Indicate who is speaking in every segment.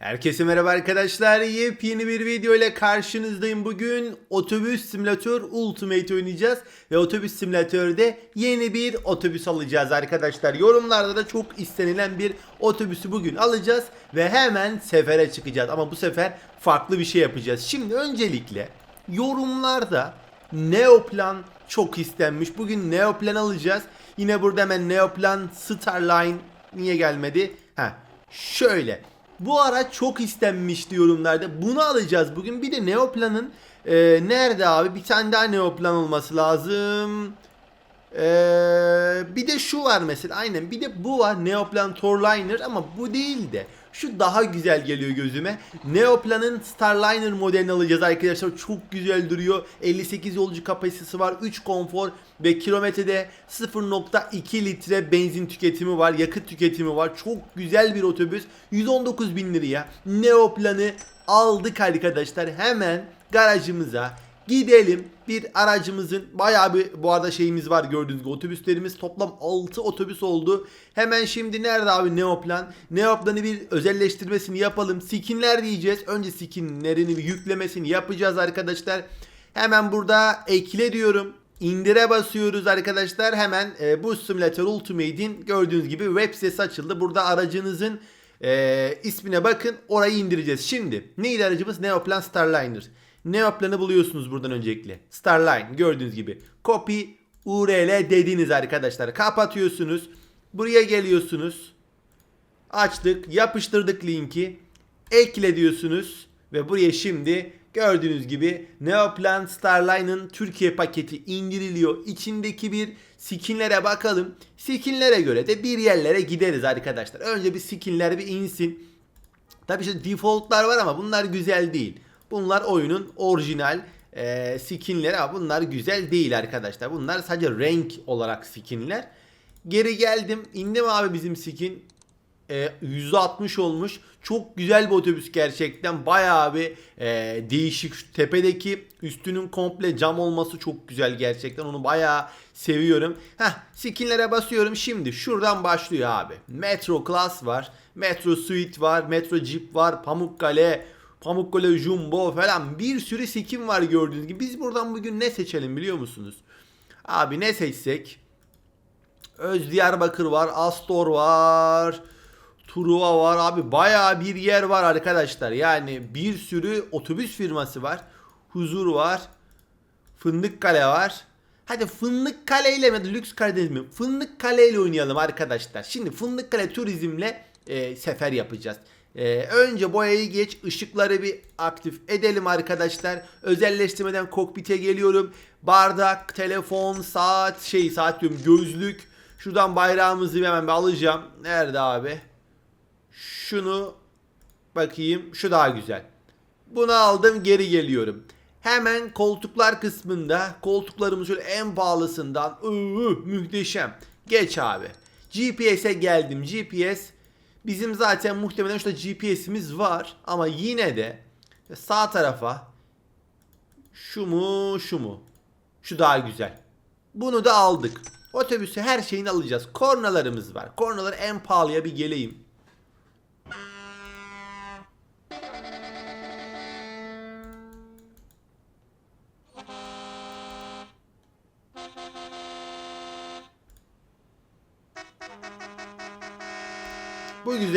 Speaker 1: Herkese merhaba arkadaşlar. Yepyeni bir video ile karşınızdayım. Bugün Otobüs Simülatör Ultimate oynayacağız. Ve Otobüs Simülatör'de yeni bir otobüs alacağız arkadaşlar. Yorumlarda da çok istenilen bir otobüsü bugün alacağız. Ve hemen sefere çıkacağız. Ama bu sefer farklı bir şey yapacağız. Şimdi öncelikle yorumlarda Neoplan çok istenmiş. Bugün Neoplan alacağız. Yine burada hemen Neoplan Starline niye gelmedi? Ha şöyle. Bu araç çok istenmişti yorumlarda. Bunu alacağız bugün. Bir de Neoplan'ın e, nerede abi? Bir tane daha Neoplan olması lazım. E, bir de şu var mesela. Aynen. Bir de bu var. Neoplan Torliner ama bu değil de şu daha güzel geliyor gözüme. Neoplan'ın Starliner modelini alacağız arkadaşlar. Çok güzel duruyor. 58 yolcu kapasitesi var. 3 konfor ve kilometrede 0.2 litre benzin tüketimi var. Yakıt tüketimi var. Çok güzel bir otobüs. 119 bin liraya Neoplan'ı aldık arkadaşlar. Hemen garajımıza gidelim. Bir aracımızın bayağı bir bu arada şeyimiz var gördüğünüz gibi otobüslerimiz toplam 6 otobüs oldu. Hemen şimdi nerede abi Neoplan? Neoplan'ı bir özelleştirmesini yapalım. Skinler diyeceğiz. Önce skinlerini bir yüklemesini yapacağız arkadaşlar. Hemen burada ekle diyorum. İndire basıyoruz arkadaşlar. Hemen e, bu Simulator Ultimate'in gördüğünüz gibi web sitesi açıldı. Burada aracınızın e, ismine bakın. Orayı indireceğiz. Şimdi neydi aracımız? Neoplan Starliner. Neoplan'ı buluyorsunuz buradan öncelikle. Starline gördüğünüz gibi. Copy URL dediniz arkadaşlar. Kapatıyorsunuz. Buraya geliyorsunuz. Açtık. Yapıştırdık linki. Ekle diyorsunuz. Ve buraya şimdi gördüğünüz gibi Neoplan Starline'ın Türkiye paketi indiriliyor. İçindeki bir skinlere bakalım. Skinlere göre de bir yerlere gideriz arkadaşlar. Önce bir skinler bir insin. Tabii işte defaultlar var ama bunlar güzel değil. Bunlar oyunun orijinal e, skinleri ama bunlar güzel değil arkadaşlar. Bunlar sadece renk olarak skinler. Geri geldim. indim abi bizim skin. E, 160 olmuş. Çok güzel bir otobüs gerçekten. Bayağı bir e, değişik. Şu tepedeki üstünün komple cam olması çok güzel gerçekten. Onu bayağı seviyorum. Heh, skinlere basıyorum. Şimdi şuradan başlıyor abi. Metro Class var. Metro Suite var. Metro Jeep var. Pamukkale Pamukkale Jumbo falan bir sürü skin var gördüğünüz gibi. Biz buradan bugün ne seçelim biliyor musunuz? Abi ne seçsek? Öz Diyarbakır var, Astor var, Truva var abi bayağı bir yer var arkadaşlar. Yani bir sürü otobüs firması var. Huzur var. Fındıkkale var. Hadi Fındıkkale ile mi Lüks Karadeniz mi? Fındıkkale ile oynayalım arkadaşlar. Şimdi Fındıkkale turizmle e, sefer yapacağız. Ee, önce boyayı geç ışıkları bir aktif edelim arkadaşlar. Özelleştirmeden kokpite geliyorum. Bardak, telefon, saat, şey saat diyorum gözlük. Şuradan bayrağımızı hemen bir alacağım. Nerede abi? Şunu bakayım. Şu daha güzel. Bunu aldım geri geliyorum. Hemen koltuklar kısmında koltuklarımız şöyle en pahalısından ıı, muhteşem. Geç abi. GPS'e geldim. GPS Bizim zaten muhtemelen şurada GPS'imiz var ama yine de sağ tarafa şu mu şu mu? Şu daha güzel. Bunu da aldık. Otobüsü her şeyini alacağız. Kornalarımız var. Kornalar en pahalıya bir geleyim.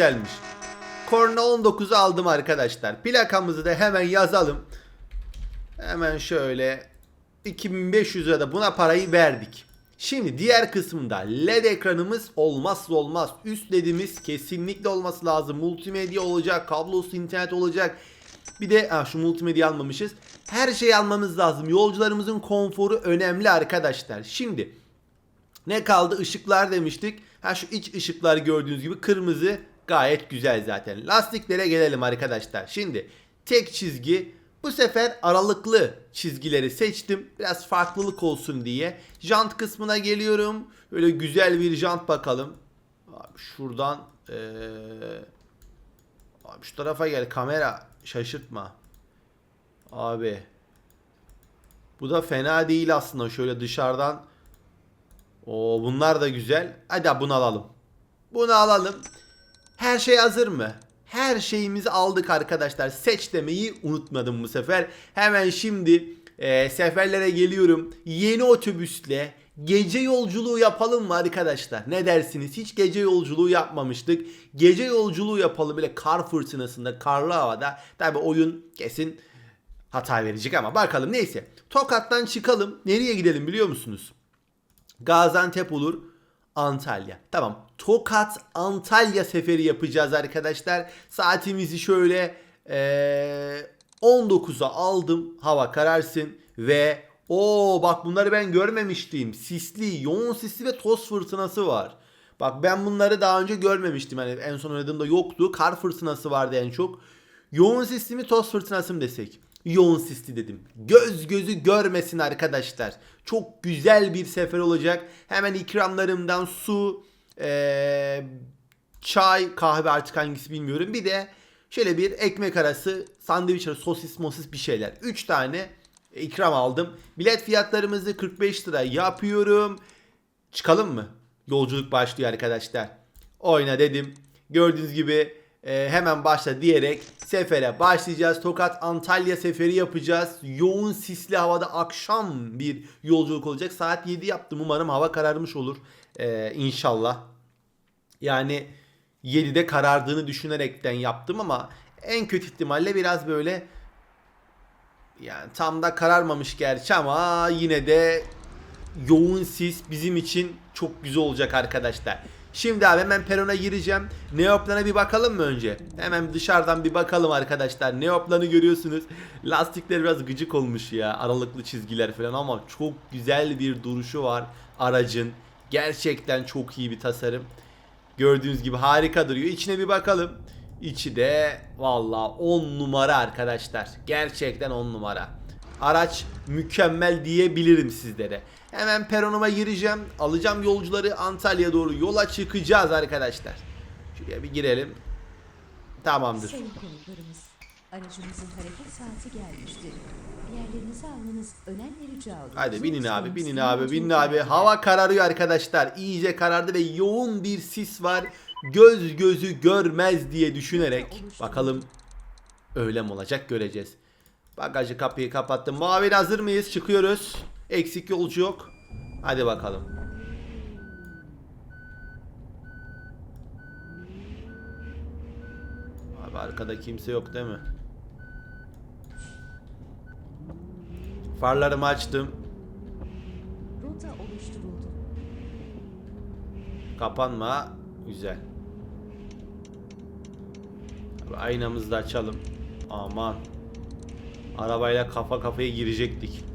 Speaker 1: Bu güzelmiş. Korna 19'u aldım arkadaşlar. Plakamızı da hemen yazalım. Hemen şöyle 2500 lira da buna parayı verdik. Şimdi diğer kısmında LED ekranımız olmazsa olmaz. Üst LED'imiz kesinlikle olması lazım. Multimedya olacak, kablosuz internet olacak. Bir de ha, şu multimedya almamışız. Her şeyi almamız lazım. Yolcularımızın konforu önemli arkadaşlar. Şimdi ne kaldı? Işıklar demiştik. Ha şu iç ışıklar gördüğünüz gibi kırmızı gayet güzel zaten. Lastiklere gelelim arkadaşlar. Şimdi tek çizgi bu sefer aralıklı çizgileri seçtim. Biraz farklılık olsun diye. Jant kısmına geliyorum. Öyle güzel bir jant bakalım. Abi şuradan ee... Abi şu tarafa gel kamera şaşırtma. Abi. Bu da fena değil aslında şöyle dışarıdan o bunlar da güzel. Hadi bunu alalım. Bunu alalım. Her şey hazır mı? her şeyimizi aldık arkadaşlar. Seç demeyi unutmadım bu sefer. Hemen şimdi e, seferlere geliyorum. Yeni otobüsle gece yolculuğu yapalım mı arkadaşlar? Ne dersiniz? Hiç gece yolculuğu yapmamıştık. Gece yolculuğu yapalım böyle kar fırtınasında, karlı havada. Tabi oyun kesin hata verecek ama bakalım neyse. Tokat'tan çıkalım. Nereye gidelim biliyor musunuz? Gaziantep olur. Antalya. Tamam. Tokat Antalya seferi yapacağız arkadaşlar. Saatimizi şöyle eee 19'a aldım. Hava kararsın ve o bak bunları ben görmemiştim. Sisli, yoğun sisli ve toz fırtınası var. Bak ben bunları daha önce görmemiştim. Hani en son oynadığımda yoktu. Kar fırtınası vardı en çok. Yoğun sisli mi toz fırtınası mı desek? Yoğun sisli dedim. Göz gözü görmesin arkadaşlar. Çok güzel bir sefer olacak. Hemen ikramlarımdan su, eee, çay, kahve artık hangisi bilmiyorum. Bir de şöyle bir ekmek arası, sandviç arası, sosis, mosis bir şeyler. 3 tane ikram aldım. Bilet fiyatlarımızı 45 lira yapıyorum. Çıkalım mı? Yolculuk başlıyor arkadaşlar. Oyna dedim. Gördüğünüz gibi e, hemen başla diyerek sefere başlayacağız. Tokat Antalya seferi yapacağız. Yoğun sisli havada akşam bir yolculuk olacak. Saat 7 yaptım. Umarım hava kararmış olur. E, inşallah. Yani 7'de karardığını düşünerekten yaptım ama en kötü ihtimalle biraz böyle yani tam da kararmamış gerçi ama yine de yoğun sis bizim için çok güzel olacak arkadaşlar. Şimdi abi hemen perona gireceğim. Neoplan'a bir bakalım mı önce? Hemen dışarıdan bir bakalım arkadaşlar. Neoplan'ı görüyorsunuz. Lastikler biraz gıcık olmuş ya. Aralıklı çizgiler falan ama çok güzel bir duruşu var aracın. Gerçekten çok iyi bir tasarım. Gördüğünüz gibi harika duruyor. İçine bir bakalım. İçi de valla 10 numara arkadaşlar. Gerçekten 10 numara. Araç mükemmel diyebilirim sizlere. Hemen peronuma gireceğim. Alacağım yolcuları Antalya'ya doğru yola çıkacağız arkadaşlar. Şuraya bir girelim. Tamamdır.
Speaker 2: Sayın konuklarımız, aracımızın hareket saati gelmiştir. Yerlerinizi almanız önemli rica olur.
Speaker 1: Hadi binin abi, binin abi, binin abi. Hava kararıyor arkadaşlar. İyice karardı ve yoğun bir sis var. Göz gözü görmez diye düşünerek bakalım öyle mi olacak göreceğiz. Bagajı kapıyı kapattım. Mavi hazır mıyız? Çıkıyoruz. Eksik yolcu yok. Hadi bakalım. Abi arkada kimse yok değil mi? Farlarımı açtım.
Speaker 2: Rota oluşturuldu.
Speaker 1: Kapanma. Güzel. Abi aynamızı da açalım. Aman. Arabayla kafa kafaya girecektik.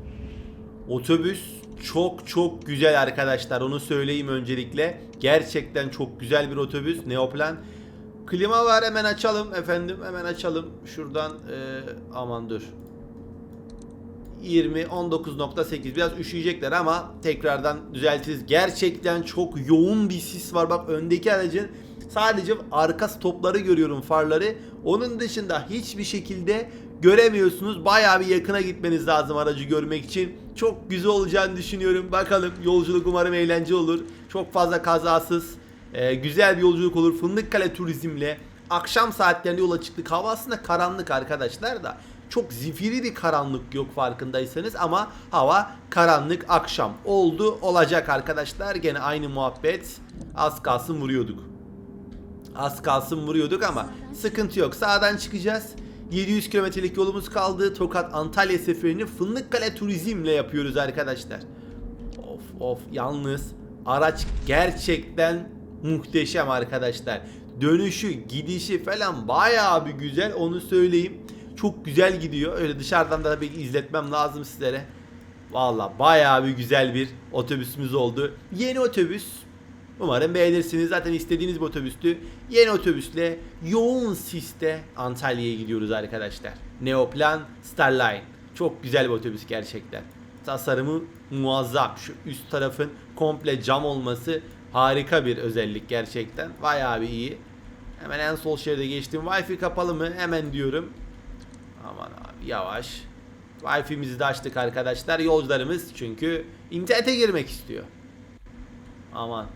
Speaker 1: Otobüs çok çok güzel arkadaşlar. Onu söyleyeyim öncelikle. Gerçekten çok güzel bir otobüs. Neoplan. Klima var hemen açalım efendim. Hemen açalım. Şuradan e, aman dur. 20 19.8 biraz üşüyecekler ama tekrardan düzeltiriz. Gerçekten çok yoğun bir sis var. Bak öndeki aracın sadece arka stopları görüyorum farları. Onun dışında hiçbir şekilde göremiyorsunuz. Bayağı bir yakına gitmeniz lazım aracı görmek için. Çok güzel olacağını düşünüyorum. Bakalım yolculuk umarım eğlence olur. Çok fazla kazasız. e, güzel bir yolculuk olur. Fındıkkale turizmle akşam saatlerinde yola çıktık. Hava aslında karanlık arkadaşlar da çok zifiri bir karanlık yok farkındaysanız ama hava karanlık akşam oldu olacak arkadaşlar. Gene aynı muhabbet az kalsın vuruyorduk. Az kalsın vuruyorduk ama sıkıntı yok. Sağdan çıkacağız. 700 kilometrelik yolumuz kaldı. Tokat Antalya seferini Fındıkkale Turizm'le yapıyoruz arkadaşlar. Of of yalnız araç gerçekten muhteşem arkadaşlar. Dönüşü, gidişi falan bayağı bir güzel onu söyleyeyim. Çok güzel gidiyor. Öyle dışarıdan da tabii izletmem lazım sizlere. Valla bayağı bir güzel bir otobüsümüz oldu. Yeni otobüs. Umarım beğenirsiniz. Zaten istediğiniz bir otobüstü. Yeni otobüsle yoğun siste Antalya'ya gidiyoruz arkadaşlar. Neoplan Starline. Çok güzel bir otobüs gerçekten. Tasarımı muazzam. Şu üst tarafın komple cam olması harika bir özellik gerçekten. Bayağı bir iyi. Hemen en sol şeride geçtim. Wi-Fi kapalı mı? Hemen diyorum. Aman abi yavaş. Wi-Fi'mizi de açtık arkadaşlar. Yolcularımız çünkü internete girmek istiyor. Aman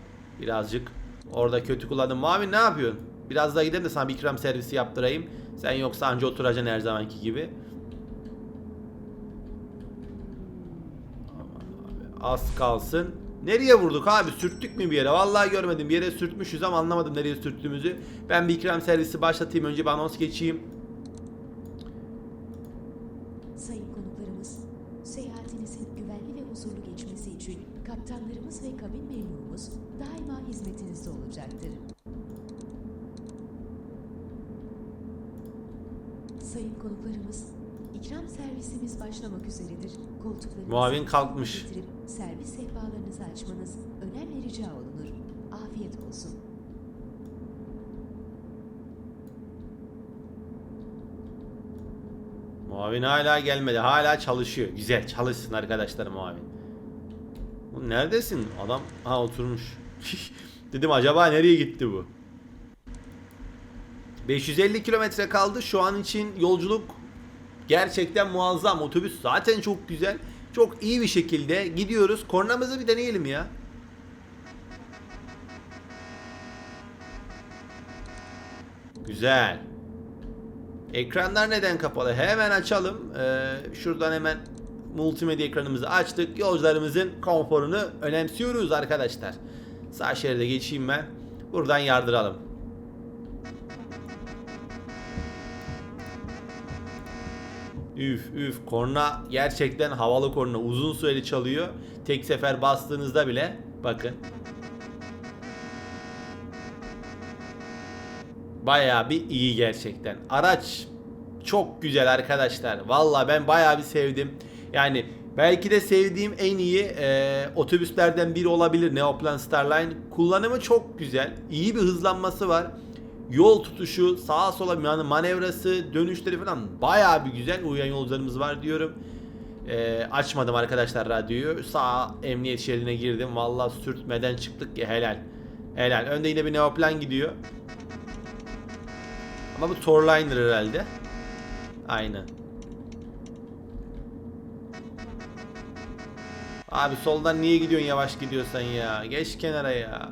Speaker 1: birazcık orada kötü kullandım. Mavi ne yapıyorsun? Biraz daha gidelim de sana bir ikram servisi yaptırayım. Sen yoksa anca oturacaksın her zamanki gibi. Az kalsın. Nereye vurduk abi? Sürttük mü bir yere? Vallahi görmedim. Bir yere sürtmüşüz ama anlamadım nereye sürttüğümüzü. Ben bir ikram servisi başlatayım. Önce bir anons geçeyim.
Speaker 2: Sayın konuklarımız, seyahatinizin güvenli ve huzurlu geçmesi için kaptanlarımız ve kabin memurumuz daima hizmetinizde olacaktır. Sayın konuklarımız, ikram servisimiz başlamak üzeredir. Koltuklarınızı
Speaker 1: Muavin kalkmış.
Speaker 2: getirip servis sehpalarınızı açmanız önemli rica olunur. Afiyet olsun.
Speaker 1: Muavin hala gelmedi. Hala çalışıyor. Güzel çalışsın arkadaşlar muavin. Bu neredesin? Adam ha oturmuş. Dedim acaba nereye gitti bu? 550 kilometre kaldı. Şu an için yolculuk gerçekten muazzam. Otobüs zaten çok güzel. Çok iyi bir şekilde gidiyoruz. Kornamızı bir deneyelim ya. Güzel. Ekranlar neden kapalı? Hemen açalım. Ee, şuradan hemen multimedya ekranımızı açtık. Yolcularımızın konforunu önemsiyoruz arkadaşlar. Sağ şeride geçeyim ben. Buradan yardıralım. Üf üf korna gerçekten havalı korna uzun süreli çalıyor. Tek sefer bastığınızda bile bakın. Bayağı bir iyi gerçekten. Araç çok güzel arkadaşlar. Valla ben bayağı bir sevdim. Yani belki de sevdiğim en iyi e, otobüslerden biri olabilir Neoplan Starline. Kullanımı çok güzel. İyi bir hızlanması var. Yol tutuşu, sağa sola yani manevrası, dönüşleri falan bayağı bir güzel. Uyuyan yolcularımız var diyorum. E, açmadım arkadaşlar radyoyu. Sağ emniyet şeridine girdim. Valla sürtmeden çıktık ya helal. Helal. Önde yine bir Neoplan gidiyor. Ama bu Torliner herhalde. Aynen. Abi soldan niye gidiyorsun yavaş gidiyorsan ya? Geç kenara ya.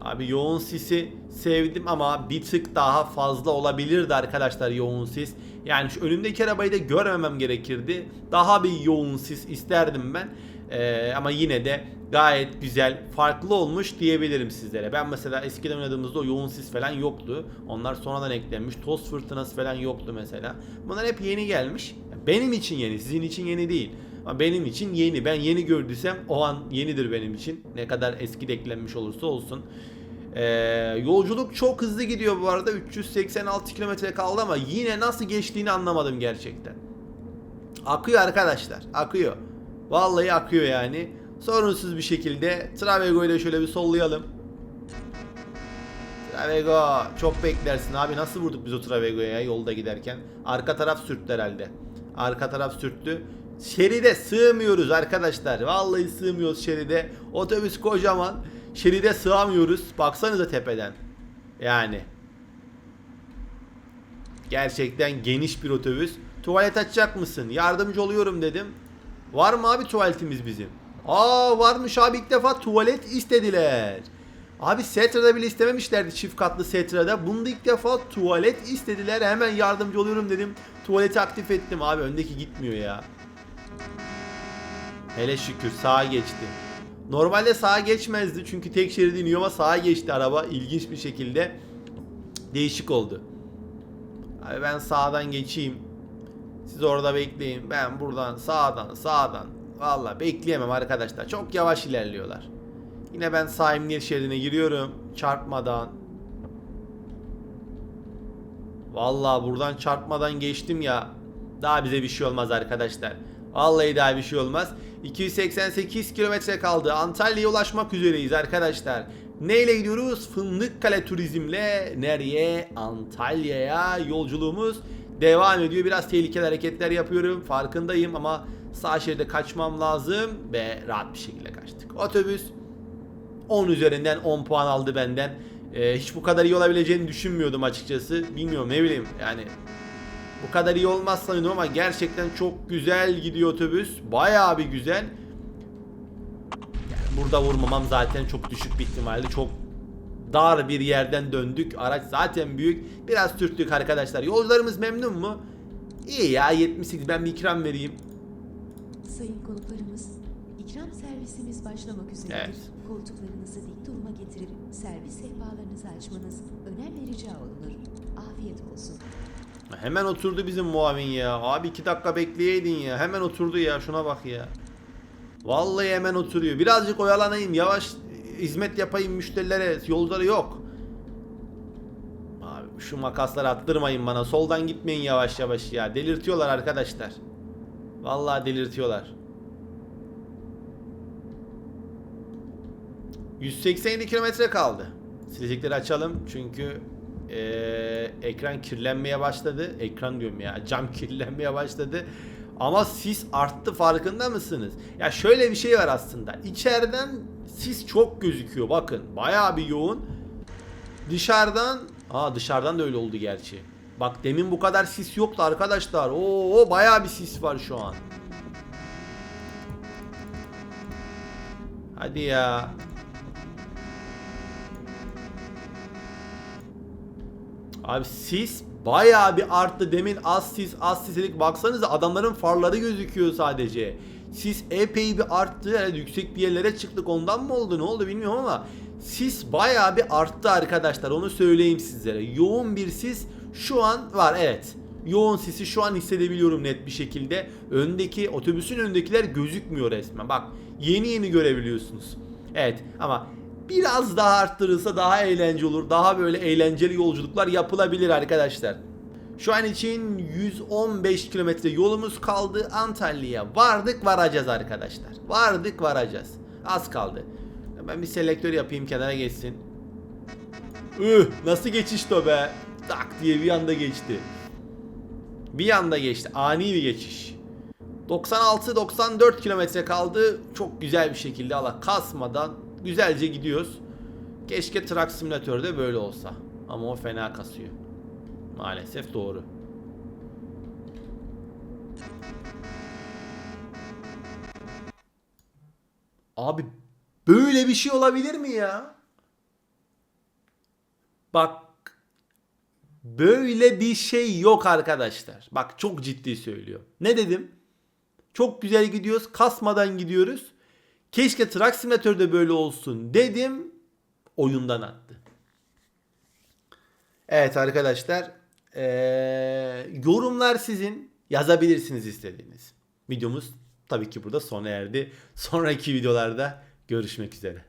Speaker 1: Abi yoğun sisi sevdim ama bir tık daha fazla olabilirdi arkadaşlar yoğun sis. Yani şu önümdeki arabayı da görmemem gerekirdi. Daha bir yoğun sis isterdim ben. Ee, ama yine de gayet güzel, farklı olmuş diyebilirim sizlere. Ben mesela eskiden oynadığımızda o yoğun sis falan yoktu. Onlar sonradan eklenmiş. Toz fırtınası falan yoktu mesela. Bunlar hep yeni gelmiş. Benim için yeni, sizin için yeni değil. Ama benim için yeni. Ben yeni gördüysem o an yenidir benim için. Ne kadar eski eklenmiş olursa olsun. Ee, yolculuk çok hızlı gidiyor bu arada. 386 kilometre kaldı ama yine nasıl geçtiğini anlamadım gerçekten. Akıyor arkadaşlar. Akıyor. Vallahi akıyor yani. Sorunsuz bir şekilde Travego'yu da şöyle bir sollayalım. Travego çok beklersin abi nasıl vurduk biz o Travego'ya ya yolda giderken. Arka taraf sürttü herhalde. Arka taraf sürttü. Şeride sığmıyoruz arkadaşlar. Vallahi sığmıyoruz şeride. Otobüs kocaman. Şeride sığamıyoruz. Baksanıza tepeden. Yani. Gerçekten geniş bir otobüs. Tuvalet açacak mısın? Yardımcı oluyorum dedim. Var mı abi tuvaletimiz bizim? Aa varmış abi ilk defa tuvalet istediler. Abi Setra'da bile istememişlerdi çift katlı Setra'da. Bunda ilk defa tuvalet istediler. Hemen yardımcı oluyorum dedim. Tuvaleti aktif ettim abi. Öndeki gitmiyor ya. Hele şükür sağa geçti. Normalde sağa geçmezdi çünkü tek şeridi iniyor ama sağa geçti araba ilginç bir şekilde. Değişik oldu. Abi ben sağdan geçeyim. Siz orada bekleyin. Ben buradan sağdan sağdan. Valla bekleyemem arkadaşlar. Çok yavaş ilerliyorlar. Yine ben sağ emniyet şeridine giriyorum. Çarpmadan. Valla buradan çarpmadan geçtim ya. Daha bize bir şey olmaz arkadaşlar. Vallahi daha bir şey olmaz. 288 kilometre kaldı. Antalya'ya ulaşmak üzereyiz arkadaşlar. Neyle gidiyoruz? Fındıkkale turizmle nereye? Antalya'ya yolculuğumuz devam ediyor. Biraz tehlikeli hareketler yapıyorum. Farkındayım ama sağ şeride kaçmam lazım ve rahat bir şekilde kaçtık. Otobüs 10 üzerinden 10 puan aldı benden. Ee, hiç bu kadar iyi olabileceğini düşünmüyordum açıkçası. Bilmiyorum ne bileyim yani bu kadar iyi olmaz sanıyordum ama gerçekten çok güzel gidiyor otobüs. Bayağı bir güzel. Yani burada vurmamam zaten çok düşük bir ihtimalle. Çok dar bir yerden döndük. Araç zaten büyük. Biraz sürttük arkadaşlar. Yolcularımız memnun mu? İyi ya 78 ben bir ikram vereyim.
Speaker 2: Sayın konuklarımız, ikram servisimiz başlamak üzeredir.
Speaker 1: Evet.
Speaker 2: Koltuklarınızı dik duruma getirip servis sehpalarınızı açmanız önemli rica olunur. Afiyet olsun.
Speaker 1: Hemen oturdu bizim muavin ya. Abi iki dakika bekleyeydin ya. Hemen oturdu ya. Şuna bak ya. Vallahi hemen oturuyor. Birazcık oyalanayım. Yavaş hizmet yapayım müşterilere. Yolcuları yok. Abi şu makasları attırmayın bana. Soldan gitmeyin yavaş yavaş ya. Delirtiyorlar arkadaşlar. Vallahi delirtiyorlar. 187 kilometre kaldı. Silecekleri açalım çünkü eee, ekran kirlenmeye başladı. Ekran diyorum ya cam kirlenmeye başladı. Ama sis arttı farkında mısınız? Ya şöyle bir şey var aslında. İçeriden sis çok gözüküyor bakın. Bayağı bir yoğun. Dışarıdan Aa dışarıdan da öyle oldu gerçi. Bak demin bu kadar sis yoktu arkadaşlar. Oo bayağı bir sis var şu an. Hadi ya. Abi sis bayağı bir arttı. Demin az sis az sis dedik. Baksanıza adamların farları gözüküyor sadece. Sis epey bir arttı. Yani yüksek bir yerlere çıktık. Ondan mı oldu ne oldu bilmiyorum ama sis bayağı bir arttı arkadaşlar. Onu söyleyeyim sizlere. Yoğun bir sis şu an var evet. Yoğun sisi şu an hissedebiliyorum net bir şekilde. Öndeki otobüsün önündekiler gözükmüyor resmen. Bak yeni yeni görebiliyorsunuz. Evet ama biraz daha arttırılsa daha eğlenceli olur. Daha böyle eğlenceli yolculuklar yapılabilir arkadaşlar. Şu an için 115 kilometre yolumuz kaldı. Antalya'ya vardık varacağız arkadaşlar. Vardık varacağız. Az kaldı. Ben bir selektör yapayım kenara geçsin. Üh nasıl geçişti o be. Tak diye bir anda geçti. Bir anda geçti. Ani bir geçiş. 96-94 kilometre kaldı. Çok güzel bir şekilde Allah kasmadan güzelce gidiyoruz. Keşke Truck Simülatör'de böyle olsa. Ama o fena kasıyor. Maalesef doğru. Abi böyle bir şey olabilir mi ya? Bak böyle bir şey yok arkadaşlar. Bak çok ciddi söylüyor. Ne dedim? Çok güzel gidiyoruz. Kasmadan gidiyoruz. Keşke Truck Simulator'da böyle olsun dedim. Oyundan attı. Evet arkadaşlar. eee, yorumlar sizin. Yazabilirsiniz istediğiniz. Videomuz tabii ki burada sona erdi. Sonraki videolarda görüşmek üzere.